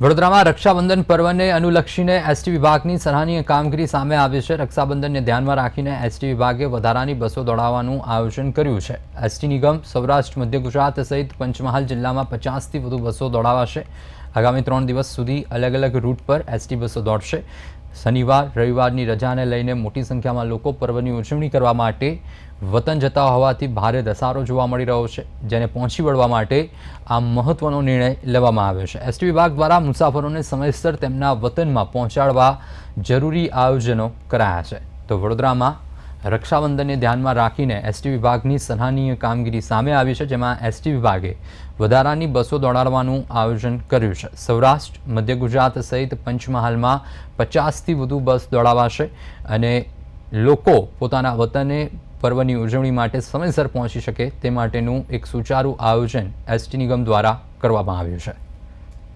વડોદરામાં રક્ષાબંધન પર્વને અનુલક્ષીને એસટી વિભાગની સરાહનીય કામગીરી સામે આવી છે. રક્ષાબંધનને ધ્યાનમાં રાખીને એસટી વિભાગે વધારાની બસો દોડાવવાનું આયોજન કર્યું છે. એસટી નિગમ, સૌરાષ્ટ્ર, મધ્ય ગુજરાત સહિત પંચમહાલ જિલ્લામાં પચાસથી વધુ બસો દોડાવાશે. આગામી ત્રણ દિવસ સુધી અલગ અલગ રૂટ પર એસટી બસો દોડશે. શનિવાર, રવિવારની રજાને લઈને મોટી સંખ્યામાં લોકો પર્વની ઉજવણી કરવા માટે વતન જતા હોવાથી ભારે ધસારો જોવા મળી રહ્યો છે, જેને પહોંચી વળવા માટે આ મહત્વનો નિર્ણય લેવામાં આવ્યો છે. એસટી વિભાગ દ્વારા મુસાફરોને સમયસર તેમના વતનમાં પહોંચાડવા જરૂરી આયોજનો કરાયા છે. તો વડોદરામાં રક્ષાબંધનને ધ્યાનમાં રાખીને એસટી વિભાગની સરાહનીય કામગીરી સામે આવી છે, જેમાં એસટી વિભાગે વધારાની બસો દોડાડવાનું આયોજન કર્યું છે. સૌરાષ્ટ્ર, મધ્ય ગુજરાત સહિત પંચમહાલમાં પચાસથી વધુ બસ દોડાવાશે અને લોકો પોતાના વતને પર્વની ઉજવણી માટે સમયસર પહોંચી શકે તે માટેનું એક સુચારું આયોજન એસટી નિગમ દ્વારા કરવામાં આવ્યું છે.